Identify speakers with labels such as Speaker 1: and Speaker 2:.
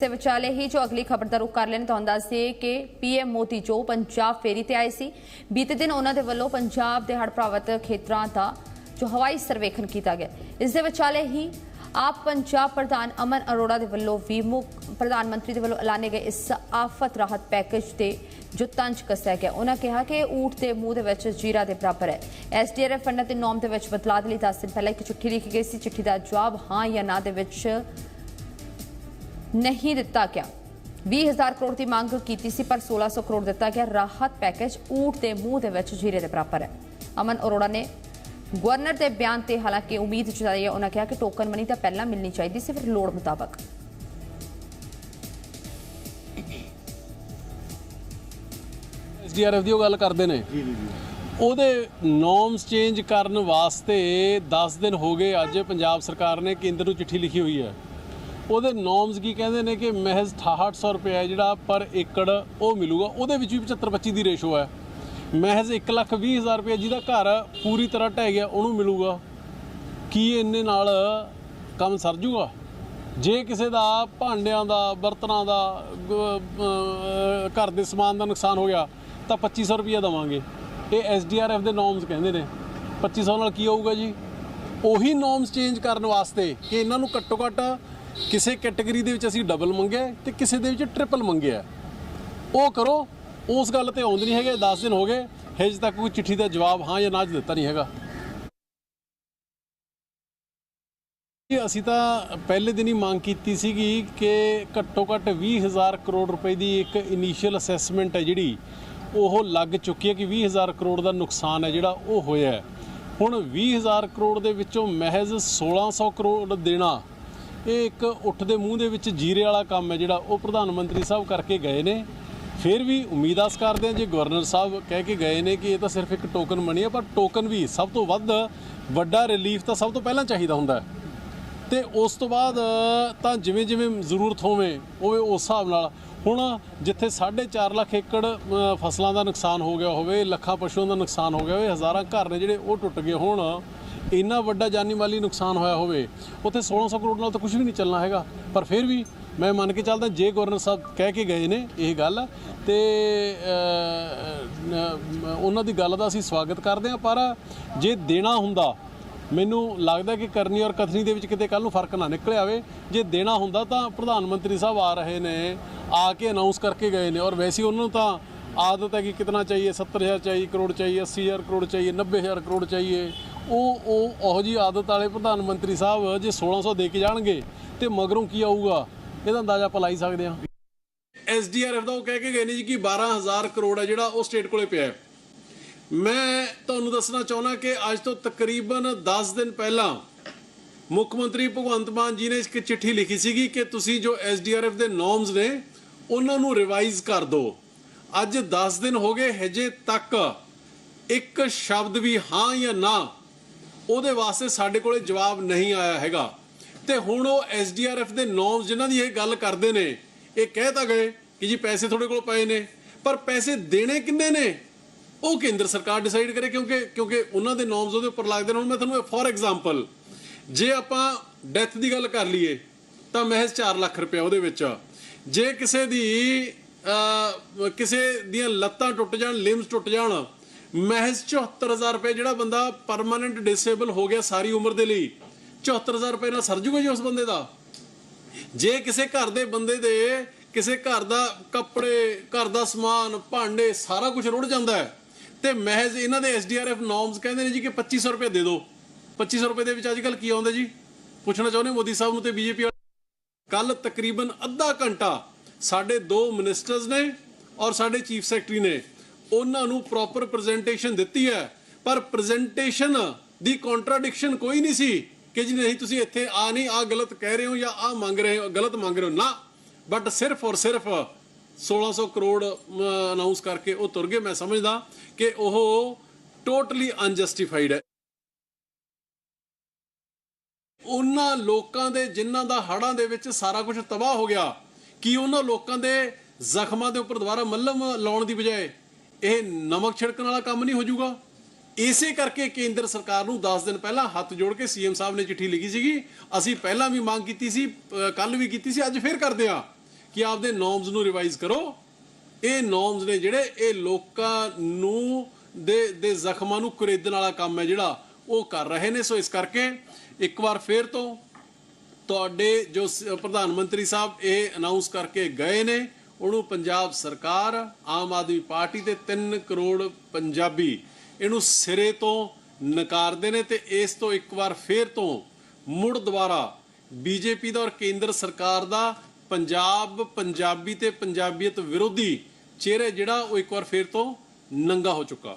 Speaker 1: ਤੇ ਵਿਚਾਲੇ ਹੀ ਜੋ ਅਗਲੀ ਖਬਰ ਦਾ ਰੁਖ ਕਰ ਲੈਣ, ਤੁਹਾਨੂੰ ਦੱਸ ਦਈਏ ਕਿ ਪੀਐਮ ਮੋਦੀ ਜੋ ਪੰਜਾਬ ਫੇਰੀ ਤੇ ਆਏ ਸੀ, ਬੀਤੇ ਦਿਨ ਉਹਨਾਂ ਦੇ ਵੱਲੋਂ ਪੰਜਾਬ ਦੇ ਹੜ੍ਹ ਪ੍ਰਭਾਵਿਤ ਖੇਤਰਾਂ ਦਾ ਜੋ ਹਵਾਈ ਸਰਵੇਖਣ ਕੀਤਾ ਗਿਆ। ਇਸ ਦੇ ਵਿਚਾਲੇ ਹੀ ਆਪ ਪੰਜਾਬ ਪ੍ਰਧਾਨ ਅਮਨ ਅਰੋੜਾ ਦੇ ਵੱਲੋਂ ਵੀ ਮੁੱਖ ਪ੍ਰਧਾਨ ਮੰਤਰੀ ਦੇ ਵੱਲੋਂ ਐਲਾਨੇ ਗਏ ਇਸ ਆਫਤ ਰਾਹਤ ਪੈਕੇਜ ਤੇ ਜੋ ਤੰਜ ਕੱਸਿਆ ਗਿਆ। ਉਹਨਾਂ ਕਿਹਾ ਕਿ ਇਹ ਊਠ ਦੇ ਮੂੰਹ ਦੇ ਵਿੱਚ ਜੀਰਾ ਦੇ ਬਰਾਬਰ ਹੈ। ਐਸਡੀਆਰਐਫ ਫੰਡ ਦੇ ਨੋਮ ਦੇ ਵਿੱਚ ਬਦਲਾਅ ਦੇ ਲਈ 10 ਦਿਨ ਪਹਿਲਾਂ ਇੱਕ ਚਿੱਠੀ ਲਿਖੀ ਗਈ ਸੀ। ਚਿੱਠੀ ਦਾ ਜਵਾਬ ਹਾਂ ਜਾਂ ਨਾ ਦੇ ਵਿੱਚ ਨਹੀਂ ਦਿੱਤਾ ਗਿਆ। 20000 ਕਰੋੜ ਦੀ ਮੰਗ ਕੀਤੀ ਸੀ ਪਰ 1600 ਕਰੋੜ ਦਿੱਤਾ ਗਿਆ। ਰਾਹਤ ਪੈਕੇਜ ਊਟ ਦੇ ਮੂੰਹ ਦੇ ਵਿੱਚ ਜੀਰੇ ਦੇ ਬਰਾਬਰ ਹੈ। ਅਮਨ ਅਰੋੜਾ ਨੇ ਗਵਰਨਰ ਦੇ ਬਿਆਨ ਤੇ ਹਾਲਾਂਕਿ ਉਮੀਦ ਜਤਾਈ ਹੈ ਉਹਨਾਂ ਕਿਹਾ ਕਿ ਟੋਕਨ ਮਨੀ ਤਾਂ ਪਹਿਲਾਂ ਮਿਲਣੀ ਚਾਹੀਦੀ ਸੀ ਫਿਰ ਲੋੜ ਮੁਤਾਬਕ।
Speaker 2: ਐਸਡੀਆਰਐਫ ਦੀ ਉਹ ਗੱਲ ਕਰਦੇ ਨੇ।
Speaker 3: ਜੀ ਜੀ ਜੀ।
Speaker 2: ਉਹਦੇ ਨੋਰਮਸ ਚੇਂਜ ਕਰਨ ਵਾਸਤੇ 10 ਦਿਨ ਹੋ ਗਏ ਅੱਜ ਪੰਜਾਬ ਸਰਕਾਰ ਨੇ ਕੇਂਦਰ ਨੂੰ ਚਿੱਠੀ ਲਿਖੀ ਹੋਈ ਹੈ। ਉਹਦੇ ਨੋਰਮਸ ਕੀ ਕਹਿੰਦੇ ਨੇ ਕਿ ਮਹਿਜ਼ 6800 ਰੁਪਏ ਹੈ ਜਿਹੜਾ ਪਰ ਏਕੜ ਉਹ ਮਿਲੂਗਾ, ਉਹਦੇ ਵਿੱਚ ਵੀ 75 25 ਦੀ ਰੇਸ਼ੋ ਹੈ। ਮਹਿਜ਼ 1 ਲੱਖ 20 ਹਜ਼ਾਰ ਰੁਪਏ ਜਿਹਦਾ ਘਰ ਪੂਰੀ ਤਰ੍ਹਾਂ ਢਹਿ ਗਿਆ, ਉਹਨੂੰ ਮਿਲੂਗਾ। ਕੀ ਇੰਨੇ ਨਾਲ ਕੰਮ ਸਰ ਜੂਗਾ? ਜੇ ਕਿਸੇ ਦਾ, ਭਾਂਡਿਆਂ ਦਾ, ਬਰਤਨਾਂ ਦਾ ਘਰ ਦੇ ਸਮਾਨ ਦਾ ਨੁਕਸਾਨ ਹੋ ਗਿਆ, ਤਾਂ 2500 ਰੁਪਏ ਦਵਾਂਗੇ। ਇਹ ਐਸਡੀਆਰਐਫ ਦੇ ਨੋਰਮਸ ਕਹਿੰਦੇ ਨੇ। 2500 ਨਾਲ ਕੀ ਹੋਊਗਾ ਜੀ? ਉਹੀ ਨੋਰਮਸ ਚੇਂਜ ਕਰਨ ਵਾਸਤੇ ਕਿ ਇਹਨਾਂ ਨੂੰ ਘੱਟੋ ਘੱਟ ਕਿਸੇ ਕੈਟਾਗਰੀ ਦੇ ਵਿੱਚ ਅਸੀਂ ਡਬਲ ਮੰਗਿਆ ਹੈ ਤੇ ਕਿਸੇ ਦੇ ਵਿੱਚ ਟ੍ਰਿਪਲ ਮੰਗਿਆ ਉਹ ਕਰੋ ਉਸ ਗੱਲ ਤੇ ਆਉਂਦੇ ਨਹੀਂ ਹੈਗੇ 10 ਦਿਨ ਹੋ ਗਏ ਹਜੇ ਤੱਕ ਕੋਈ ਚਿੱਠੀ ਦਾ ਜਵਾਬ ਹਾਂ ਜਾਂ ਨਾ ਦਿੱਤਾ ਨਹੀਂ ਹੈਗਾ। ਜੀ, ਅਸੀਂ ਤਾਂ ਪਹਿਲੇ ਦਿਨ ਹੀ ਮੰਗ ਕੀਤੀ ਸੀਗੀ ਕਿ ਘੱਟੋ ਘੱਟ 20000 ਕਰੋੜ ਰੁਪਏ ਦੀ ਇੱਕ ਇਨੀਸ਼ੀਅਲ ਅਸੈਸਮੈਂਟ ਹੈ ਜਿਹੜੀ ਉਹ ਲੱਗ ਚੁੱਕੀ ਹੈ ਕਿ 20000 ਕਰੋੜ ਦਾ ਨੁਕਸਾਨ ਹੈ ਜਿਹੜਾ ਉਹ ਹੋਇਆ ਹੈ। ਹੁਣ 20000 ਕਰੋੜ ਦੇ ਵਿੱਚੋਂ ਮਹਿਜ਼ 1600 ਕਰੋੜ ਦੇਣਾ ਇਹ ਇੱਕ ਉੱਠ ਦੇ ਮੂੰਹ ਦੇ ਵਿੱਚ ਜੀਰੇ ਵਾਲਾ ਕੰਮ ਹੈ ਜਿਹੜਾ ਉਹ ਪ੍ਰਧਾਨ ਮੰਤਰੀ ਸਾਹਿਬ ਕਰਕੇ ਗਏ ਨੇ। ਫਿਰ ਵੀ ਉਮੀਦ ਆਸ ਕਰਦੇ ਹਾਂ, ਜੇ ਗਵਰਨਰ ਸਾਹਿਬ ਕਹਿ ਕੇ ਗਏ ਨੇ ਕਿ ਇਹ ਤਾਂ ਸਿਰਫ ਇੱਕ ਟੋਕਨ ਬਣੀ ਹੈ, ਪਰ ਟੋਕਨ ਵੀ ਸਭ ਤੋਂ ਵੱਧ ਵੱਡਾ ਰਿਲੀਫ ਤਾਂ ਸਭ ਤੋਂ ਪਹਿਲਾਂ ਚਾਹੀਦਾ ਹੁੰਦਾ ਹੈ। ਤੇ ਉਸ ਤੋਂ ਬਾਅਦ ਤਾਂ ਜਿਵੇਂ ਜਿਵੇਂ ਜ਼ਰੂਰਤ ਹੋਵੇ ਉਹ ਉਸ ਹਿਸਾਬ ਨਾਲ। ਹੁਣ ਜਿੱਥੇ 4.5 ਲੱਖ ਏਕੜ ਫਸਲਾਂ ਦਾ ਨੁਕਸਾਨ ਹੋ ਗਿਆ ਹੋਵੇ, ਲੱਖਾਂ ਪਸ਼ੂਆਂ ਦਾ ਨੁਕਸਾਨ ਹੋ ਗਿਆ ਹੋਵੇ, ਹਜ਼ਾਰਾਂ ਘਰ ਨੇ ਜਿਹੜੇ ਉਹ ਟੁੱਟ ਗਏ ਹੋਣ ਇੰਨਾ ਵੱਡਾ ਜਾਨੀ ਮਾਲੀ ਨੁਕਸਾਨ ਹੋਇਆ ਹੋਵੇ, ਉੱਥੇ 1600 ਕਰੋੜ ਨਾਲ ਤਾਂ ਕੁਝ ਵੀ ਨਹੀਂ ਚੱਲਣਾ ਹੈਗਾ। ਪਰ ਫਿਰ ਵੀ ਮੈਂ ਮੰਨ ਕੇ ਚੱਲਦਾ, ਜੇ ਗਵਰਨਰ ਸਾਹਿਬ ਕਹਿ ਕੇ ਗਏ ਨੇ ਇਹ ਗੱਲ, ਤੇ ਉਹਨਾਂ ਦੀ ਗੱਲ ਦਾ ਅਸੀਂ ਸਵਾਗਤ ਕਰਦੇ ਹਾਂ। ਪਰ ਜੇ ਦੇਣਾ ਹੁੰਦਾ, ਮੈਨੂੰ ਲੱਗਦਾ ਕਿ ਕਰਨੀ ਔਰ ਕਥਨੀ ਦੇ ਵਿੱਚ ਕਿਤੇ ਕੱਲ ਨੂੰ ਫ਼ਰਕ ਨਾ ਨਿਕਲ ਆਵੇ। ਜੇ ਦੇਣਾ ਹੁੰਦਾ ਤਾਂ ਪ੍ਰਧਾਨ ਮੰਤਰੀ ਸਾਹਿਬ ਆ ਰਹੇ ਨੇ, ਆ ਕੇ ਅਨਾਉਂਸ ਕਰਕੇ ਗਏ ਨੇ। ਔਰ ਵੈਸੇ ਉਹਨਾਂ ਨੂੰ ਤਾਂ ਆਦਤ ਹੈ ਕਿ ਕਿਤਨਾ ਚਾਹੀਏ 70000 ਚਾਹੀਏ, ਕਰੋੜ ਚਾਹੀਏ 80000 ਕਰੋੜ ਚਾਹੀਏ 90000 ਕਰੋੜ ਚਾਹੀਏ। ਉਹ ਉਹ ਉਹੋ ਜੀ ਆਦਤ ਵਾਲੇ ਪ੍ਰਧਾਨ ਮੰਤਰੀ ਸਾਹਿਬ ਜੇ 1600 ਦੇ ਕੇ ਜਾਣਗੇ ਤੇ ਮਗਰੋਂ ਕੀ ਆਊਗਾ? ਇਹਦਾ ਅੰਦਾਜ਼ਾ ਆਪਾਂ ਲਾਈ ਸਕਦੇ ਹਾਂ। ਐਸਡੀਆਰਐਫ ਦਾ ਉਹ ਕਹਿ ਕੇ ਗਏ ਨੇ ਜੀ ਕਿ 12000 ਕਰੋੜ ਹੈ ਜਿਹੜਾ ਉਹ ਸਟੇਟ ਕੋਲੇ ਪਿਆ ਹੈ। ਮੈਂ ਤੁਹਾਨੂੰ ਦੱਸਣਾ ਚਾਹੁੰਦਾ ਕਿ ਅੱਜ ਤੋਂ ਤਕਰੀਬਨ 10 ਦਿਨ ਪਹਿਲਾਂ ਮੁੱਖ ਮੰਤਰੀ ਭਗਵੰਤ ਮਾਨ ਜੀ ਨੇ ਇੱਕ ਚਿੱਠੀ ਲਿਖੀ ਸੀਗੀ ਕਿ ਤੁਸੀਂ ਜੋ ਐਸਡੀਆਰਐਫ ਦੇ ਨੋਰਮਸ ਨੇ, ਉਹਨਾਂ ਨੂੰ ਰਿਵਾਈਜ਼ ਕਰ ਦਿਓ ਅੱਜ 10 ਦਿਨ ਹੋ ਗਏ, ਹਜੇ ਤੱਕ ਇੱਕ ਸ਼ਬਦ ਵੀ ਹਾਂ ਜਾਂ ਨਾ ਉਹਦੇ ਵਾਸਤੇ ਸਾਡੇ ਕੋਲੇ ਜਵਾਬ ਨਹੀਂ ਆਇਆ ਹੈਗਾ। ਤੇ ਹੁਣ ਉਹ ਐਸਡੀਆਰਐਫ ਦੇ ਨੋਰਮਸ ਜਿਨ੍ਹਾਂ ਦੀ ਇਹ ਗੱਲ ਕਰਦੇ ਨੇ, ਇਹ ਕਹਿ ਤਾਂ ਗਏ ਕਿ ਜੀ ਪੈਸੇ ਤੁਹਾਡੇ ਕੋਲ ਪਏ ਨੇ, ਪਰ ਪੈਸੇ ਦੇਣੇ ਕਿੰਨੇ ਨੇ? ਉਹ ਕੇਂਦਰ ਸਰਕਾਰ ਡਿਸਾਈਡ ਕਰੇ ਕਿਉਂਕਿ ਕਿਉਂਕਿ ਉਹਨਾਂ ਦੇ ਨੋਰਮਸ ਉਹਦੇ ਉੱਪਰ ਲੱਗਦੇ ਨੇ। ਹੁਣ ਮੈਂ ਤੁਹਾਨੂੰ ਫੋਰ ਐਗਜ਼ਾਮਪਲ ਜੇ ਆਪਾਂ ਡੈਥ ਦੀ ਗੱਲ ਕਰ ਲਈਏ, ਤਾਂ ਮਹਿਜ਼ 4 ਲੱਖ ਰੁਪਏ ਉਹਦੇ ਵਿੱਚ ਜੇ ਕਿਸੇ ਦੀ ਕਿਸੇ ਦੀਆਂ ਲੱਤਾਂ ਟੁੱਟ ਜਾਣ ਲਿਮਸ ਟੁੱਟ ਜਾਣ ਮਹਿਜ਼ 74000 ਰੁਪਏ ਜਿਹੜਾ ਬੰਦਾ ਪਰਮਾਨੈਂਟ ਡਿਸੇਬਲ ਹੋ ਗਿਆ ਸਾਰੀ ਉਮਰ ਦੇ ਲਈ 74000 ਰੁਪਏ ਨਾਲ ਸਰ ਜੂਗਾ ਜੀ ਉਸ ਬੰਦੇ ਦਾ? ਜੇ ਕਿਸੇ ਘਰ ਦੇ ਬੰਦੇ ਦੇ ਕਿਸੇ ਘਰ ਦਾ ਕੱਪੜੇ, ਘਰ ਦਾ ਸਮਾਨ, ਭਾਂਡੇ ਸਾਰਾ ਕੁਝ ਰੁੜ ਜਾਂਦਾ ਹੈ, ਤੇ ਮਹਿਜ਼ ਇਹਨਾਂ ਦੇ ਐਸਡੀਆਰਐਫ ਨੋਰਮਸ ਕਹਿੰਦੇ ਨੇ ਜੀ ਕਿ 2500 ਰੁਪਏ ਦੇ ਦਿਓ 2500 ਰੁਪਏ ਦੇ ਵਿੱਚ ਅੱਜ ਕੱਲ ਕੀ ਆਉਂਦਾ ਜੀ? ਪੁੱਛਣਾ ਚਾਹੁੰਦੇ ਮੋਦੀ ਸਾਹਿਬ ਨੂੰ ਤੇ ਬੀਜੇਪੀ ਕੱਲ ਤਕਰੀਬਨ ਅੱਧਾ ਘੰਟਾ ਸਾਡੇ ਦੋ ਮਿਨਿਸਟਰਸ ਨੇ ਔਰ ਸਾਡੇ ਚੀਫ ਸੈਕਟਰੀ ਨੇ ਉਹਨਾਂ ਨੂੰ ਪ੍ਰੋਪਰ ਪ੍ਰੈਜੈਂਟੇਸ਼ਨ ਦਿੱਤੀ ਹੈ। ਪਰ ਪ੍ਰੈਜੈਂਟੇਸ਼ਨ ਦੀ ਕੰਟਰਡਿਕਸ਼ਨ ਕੋਈ ਨਹੀਂ ਸੀ ਕਿ ਜੀ ਨਹੀਂ, ਤੁਸੀਂ ਇੱਥੇ ਆ ਨਹੀਂ, ਆ ਗਲਤ ਕਹਿ ਰਹੇ ਹੋ ਜਾਂ ਆ ਮੰਗ ਰਹੇ ਹੋ, ਗਲਤ ਮੰਗ ਰਹੇ ਹੋ। ਨਾ ਬਟ ਸਿਰਫ ਔਰ ਸਿਰਫ 1600 ਕਰੋੜ ਅਨਾਉਂਸ ਕਰਕੇ ਉਹ ਤੁਰ ਗਏ। ਮੈਂ ਸਮਝਦਾ ਕਿ ਉਹ ਟੋਟਲੀ ਅਨਜਸਟੀਫਾਈਡ ਹੈ। ਉਹਨਾਂ ਲੋਕਾਂ ਦੇ, ਜਿਨ੍ਹਾਂ ਦਾ ਹੜਾਂ ਦੇ ਵਿੱਚ ਸਾਰਾ ਕੁਝ ਤਬਾਹ ਹੋ ਗਿਆ, ਕੀ ਉਹਨਾਂ ਲੋਕਾਂ ਦੇ ਜ਼ਖਮਾਂ ਦੇ ਉੱਪਰ ਦੁਬਾਰਾ ਮੱਲਮ ਲਾਉਣ ਦੀ ਬਜਾਏ ਇਹ ਨਮਕ ਛਿੜਕਣ ਵਾਲਾ ਕੰਮ ਨਹੀਂ ਹੋ ਜਾਊਗਾ ਇਸੇ ਕਰਕੇ ਕੇਂਦਰ ਸਰਕਾਰ ਨੂੰ 10 ਦਿਨ ਪਹਿਲਾਂ ਹੱਥ ਜੋੜ ਕੇ ਸੀਐਮ ਸਾਹਿਬ ਨੇ ਚਿੱਠੀ ਲਿਖੀ ਸੀਗੀ। ਅਸੀਂ ਪਹਿਲਾਂ ਵੀ ਮੰਗ ਕੀਤੀ ਸੀ ਕੱਲ ਵੀ ਕੀਤੀ ਸੀ, ਅੱਜ ਫੇਰ ਕਰਦੇ ਆ ਕਿ ਆਪਦੇ ਨੋਰਮਸ ਨੂੰ ਰਿਵਾਈਜ਼ ਕਰੋ। ਇਹ ਨੋਰਮਸ ਨੇ ਜਿਹੜੇ ਇਹ ਲੋਕਾਂ ਨੂੰ ਦੇ ਦੇ ਜ਼ਖਮਾਂ ਨੂੰ ਕੁਰੇਦਣ ਵਾਲਾ ਕੰਮ ਹੈ ਜਿਹੜਾ ਉਹ ਕਰ ਰਹੇ ਨੇ। ਸੋ ਇਸ ਕਰਕੇ ਇੱਕ ਵਾਰ ਫੇਰ ਤੋਂ ਤੁਹਾਡੇ ਜੋ ਪ੍ਰਧਾਨ ਮੰਤਰੀ ਸਾਹਿਬ ਇਹ ਅਨਾਉਂਸ ਕਰਕੇ ਗਏ ਨੇ। ਉਹਨੂੰ ਪੰਜਾਬ ਸਰਕਾਰ, ਆਮ ਆਦਮੀ ਪਾਰਟੀ ਤੇ 3 ਕਰੋੜ ਪੰਜਾਬੀ ਇਹਨੂੰ ਸਿਰੇ ਤੋਂ ਨਕਾਰਦੇ ਨੇ ਤੇ ਇਸ ਤੋਂ ਇੱਕ ਵਾਰ ਫੇਰ ਤੋਂ ਮੁੜ ਦੁਬਾਰਾ ਬੀਜੇਪੀ ਦਾ ਔਰ ਕੇਂਦਰ ਸਰਕਾਰ ਦਾ ਪੰਜਾਬ ਪੰਜਾਬੀ ਤੇ ਪੰਜਾਬੀਅਤ ਵਿਰੋਧੀ ਚਿਹਰੇ ਜਿਹੜਾ ਉਹ ਇੱਕ ਵਾਰ ਫੇਰ ਤੋਂ ਨੰਗਾ ਹੋ ਚੁੱਕਾ।